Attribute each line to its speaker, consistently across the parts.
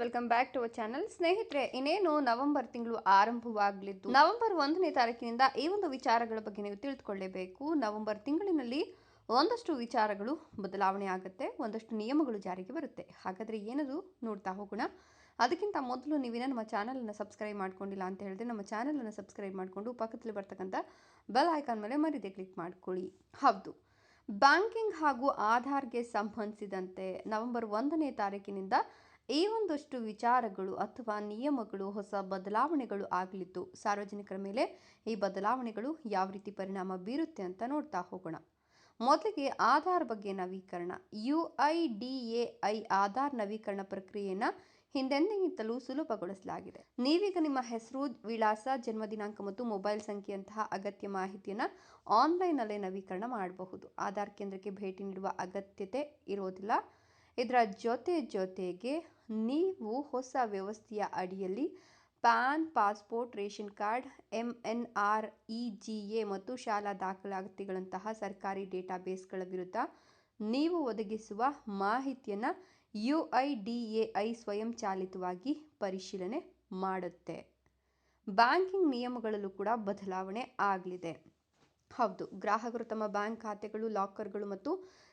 Speaker 1: Welcome back to our channel ಸ್ನೇಹಿತರೆ, ಇನ್ನೇನು November ತಿಂಗಳು ಆರಂಭವಾಗಲಿದ್ದು. ನವೆಂಬರ್ ಒಂದನೇ ತಾರೀಕಿನಿಂದ ಈ ಒಂದು ವಿಚಾರಗಳ ಬಗ್ಗೆ ನೀವು ತಿಳಿದುಕೊಳ್ಳೇಬೇಕು. ನವೆಂಬರ್ ತಿಂಗಳಿನಲ್ಲಿ ಒಂದಷ್ಟು ವಿಚಾರಗಳು ಬದಲಾವಣೆ ಆಗುತ್ತೆ, ಒಂದಷ್ಟು ನಿಯಮಗಳು ಜಾರಿಗೆ ಬರುತ್ತೆ. ಹಾಗಾದರೆ ಏನದು ನೋಡ್ತಾ ಹೋಗೋಣ. ಅದಕ್ಕಿಂತ ಮೊದಲು ನೀವಿನ ನಮ್ಮ ಚಾನಲನ್ನು ಸಬ್ಸ್ಕ್ರೈಬ್ ಮಾಡ್ಕೊಂಡಿಲ್ಲ ಅಂತ ಹೇಳಿದ್ರೆ ನಮ್ಮ ಚಾನಲನ್ನು ಸಬ್ಸ್ಕ್ರೈಬ್ ಮಾಡಿಕೊಂಡು ಪಕ್ಕದಲ್ಲಿ ಬರ್ತಕ್ಕಂಥ ಬೆಲ್ ಐಕಾನ್ ಮೇಲೆ ಮರಿದೆ ಕ್ಲಿಕ್ ಮಾಡ್ಕೊಳ್ಳಿ. ಹೌದು. ಬ್ಯಾಂಕಿಂಗ್ ಹಾಗೂ ಆಧಾರ್ಗೆ ಸಂಬಂಧಿಸಿದಂತೆ ನವೆಂಬರ್ ಒಂದನೇ ತಾರೀಕಿನಿಂದ ಈ ಒಂದಷ್ಟು ವಿಚಾರಗಳು ಅಥವಾ ನಿಯಮಗಳು, ಹೊಸ ಬದಲಾವಣೆಗಳು ಆಗಲಿದ್ದು, ಸಾರ್ವಜನಿಕರ ಮೇಲೆ ಈ ಬದಲಾವಣೆಗಳು ಯಾವ ರೀತಿ ಪರಿಣಾಮ ಬೀರುತ್ತೆ ಅಂತ ನೋಡ್ತಾ ಹೋಗೋಣ. ಮೊದಲಿಗೆ ಆಧಾರ್ ಬಗ್ಗೆ ನವೀಕರಣ. U I D A I Aadhaar ನವೀಕರಣ ಪ್ರಕ್ರಿಯೆಯನ್ನು ಹಿಂದೆಂದಿಗಿಂತಲೂ ಸುಲಭಗೊಳಿಸಲಾಗಿದೆ. ನೀವೀಗ ನಿಮ್ಮ ಹೆಸರು, ವಿಳಾಸ, ಜನ್ಮ ದಿನಾಂಕ ಮತ್ತು ಮೊಬೈಲ್ ಸಂಖ್ಯೆಯಂತಹ ಅಗತ್ಯ ಮಾಹಿತಿಯನ್ನು ಆನ್ಲೈನಲ್ಲೇ ನವೀಕರಣ ಮಾಡಬಹುದು. ಆಧಾರ್ ಕೇಂದ್ರಕ್ಕೆ ಭೇಟಿ ನೀಡುವ ಅಗತ್ಯತೆ ಇರೋದಿಲ್ಲ. ಇದರ ಜೊತೆ ಜೊತೆಗೆ ನೀವು ಹೊಸ ವ್ಯವಸ್ಥೆಯ ಅಡಿಯಲ್ಲಿ PAN, passport, ration card M N R E G A ಮತ್ತು ಶಾಲಾ ದಾಖಲಾತಿಗಳಂತಹ ಸರ್ಕಾರಿ ಡೇಟಾಬೇಸ್ಗಳ ವಿರುದ್ಧ ನೀವು ಒದಗಿಸುವ ಮಾಹಿತಿಯನ್ನು U I D A I ಸ್ವಯಂಚಾಲಿತವಾಗಿ ಪರಿಶೀಲನೆ ಮಾಡುತ್ತೆ. ಬ್ಯಾಂಕಿಂಗ್ ನಿಯಮಗಳಲ್ಲೂ ಕೂಡ ಬದಲಾವಣೆ ಆಗಲಿದೆ. ಹೌದು, ಗ್ರಾಹಕರು ತಮ್ಮ ಬ್ಯಾಂಕ್ ಖಾತೆಗಳು, ಲಾಕರ್ಗಳು ಮತ್ತು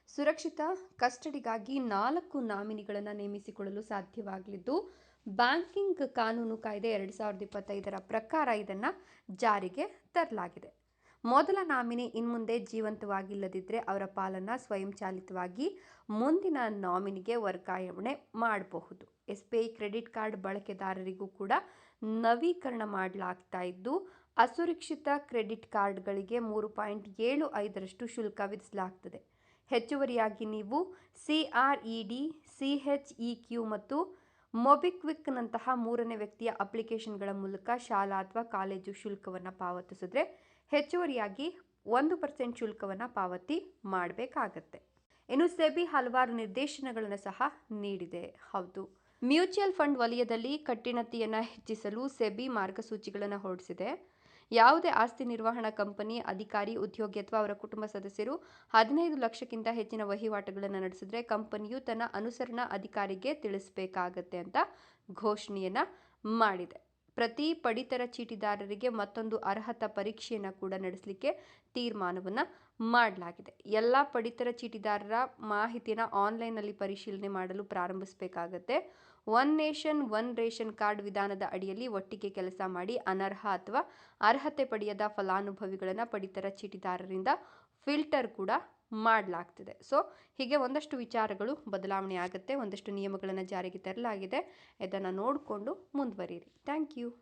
Speaker 1: ಸುರಕ್ಷಿತ ಕಸ್ಟಡಿಗಾಗಿ ನಾಲ್ಕು ನಾಮಿನಿಗಳನ್ನು ನೇಮಿಸಿಕೊಳ್ಳಲು ಸಾಧ್ಯವಾಗಲಿದ್ದು, ಬ್ಯಾಂಕಿಂಗ್ ಕಾನೂನು ಕಾಯ್ದೆ ಎರಡು ಸಾವಿರದ ಇಪ್ಪತ್ತೈದರ ಪ್ರಕಾರ ಇದನ್ನು ಜಾರಿಗೆ ತರಲಾಗಿದೆ. ಮೊದಲ ನಾಮಿನಿ ಇನ್ಮುಂದೆ ಜೀವಂತವಾಗಿಲ್ಲದಿದ್ದರೆ ಅವರ ಪಾಲನ್ನು ಸ್ವಯಂಚಾಲಿತವಾಗಿ ಮುಂದಿನ ನಾಮಿನಿಗೆ ವರ್ಗಾವಣೆ ಮಾಡಬಹುದು. S B I credit card ಬಳಕೆದಾರರಿಗೂ ಕೂಡ ನವೀಕರಣ ಮಾಡಲಾಗ್ತಾ ಇದ್ದು, ಅಸುರಕ್ಷಿತ ಕ್ರೆಡಿಟ್ ಕಾರ್ಡ್ಗಳಿಗೆ ಮೂರು ಪಾಯಿಂಟ್ ಏಳು ಐದರಷ್ಟು ಶುಲ್ಕ ವಿಧಿಸಲಾಗ್ತದೆ. ಹೆಚ್ಚುವರಿಯಾಗಿ ನೀವು C R E D C H E Q ಮತ್ತು ಮೊಬಿಕ್ವಿಕ್ನಂತಹ ಮೂರನೇ ವ್ಯಕ್ತಿಯ ಅಪ್ಲಿಕೇಶನ್ಗಳ ಮೂಲಕ ಶಾಲಾ ಅಥವಾ ಕಾಲೇಜು ಶುಲ್ಕವನ್ನು ಪಾವತಿಸಿದ್ರೆ ಹೆಚ್ಚುವರಿಯಾಗಿ ಒಂದು ಪರ್ಸೆಂಟ್ ಶುಲ್ಕವನ್ನು ಪಾವತಿ ಮಾಡಬೇಕಾಗತ್ತೆ. ಇನ್ನು ಸೆಬಿ ಹಲವಾರು ನಿರ್ದೇಶನಗಳನ್ನು ಸಹ ನೀಡಿದೆ. ಹೌದು. ಮ್ಯೂಚುವಲ್ ಫಂಡ್ ವಲಯದಲ್ಲಿ ಕಠಿಣತೆಯನ್ನು ಹೆಚ್ಚಿಸಲು ಸೆಬಿ ಮಾರ್ಗಸೂಚಿಗಳನ್ನು ಹೊರಡಿಸಿದೆ. ಯಾವುದೇ ಆಸ್ತಿ ನಿರ್ವಹಣಾ ಕಂಪನಿ, ಅಧಿಕಾರಿ, ಉದ್ಯೋಗಿ ಅಥವಾ ಅವರ ಕುಟುಂಬ ಸದಸ್ಯರು ಹದಿನೈದು ಲಕ್ಷಕ್ಕಿಂತ ಹೆಚ್ಚಿನ ವಹಿವಾಟುಗಳನ್ನು ನಡೆಸಿದ್ರೆ ಕಂಪನಿಯು ತನ್ನ ಅನುಸರಣಾ ಅಧಿಕಾರಿಗೆ ತಿಳಿಸಬೇಕಾಗತ್ತೆ ಅಂತ ಘೋಷಣೆಯನ್ನು ಮಾಡಿದೆ. ಪ್ರತಿ ಪಡಿತರ ಚೀಟಿದಾರರಿಗೆ ಮತ್ತೊಂದು ಅರ್ಹತಾ ಪರೀಕ್ಷೆಯನ್ನು ಕೂಡ ನಡೆಸಲಿಕ್ಕೆ ತೀರ್ಮಾನವನ್ನು ಮಾಡಲಾಗಿದೆ. ಎಲ್ಲ ಪಡಿತರ ಚೀಟಿದಾರರ ಮಾಹಿತಿಯನ್ನು ಆನ್ಲೈನ್ನಲ್ಲಿ ಪರಿಶೀಲನೆ ಮಾಡಲು ಪ್ರಾರಂಭಿಸಬೇಕಾಗತ್ತೆ. One nation, one ration card ವಿಧಾನದ ಅಡಿಯಲ್ಲಿ ಒಟ್ಟಿಗೆ ಕೆಲಸ ಮಾಡಿ ಅನರ್ಹ ಅಥವಾ ಅರ್ಹತೆ ಪಡೆಯದ ಫಲಾನುಭವಿಗಳನ್ನು ಪಡಿತರ ಚೀಟಿದಾರರಿಂದ ಫಿಲ್ಟರ್ ಕೂಡ ಮಾಡಲಾಗ್ತಿದೆ. ಸೊ, ಹೀಗೆ ಒಂದಷ್ಟು ವಿಚಾರಗಳು ಬದಲಾವಣೆ ಆಗುತ್ತೆ, ಒಂದಷ್ಟು ನಿಯಮಗಳನ್ನು ಜಾರಿಗೆ ತರಲಾಗಿದೆ. ಇದನ್ನು ನೋಡಿಕೊಂಡು ಮುಂದುವರಿಯಿರಿ. Thank you.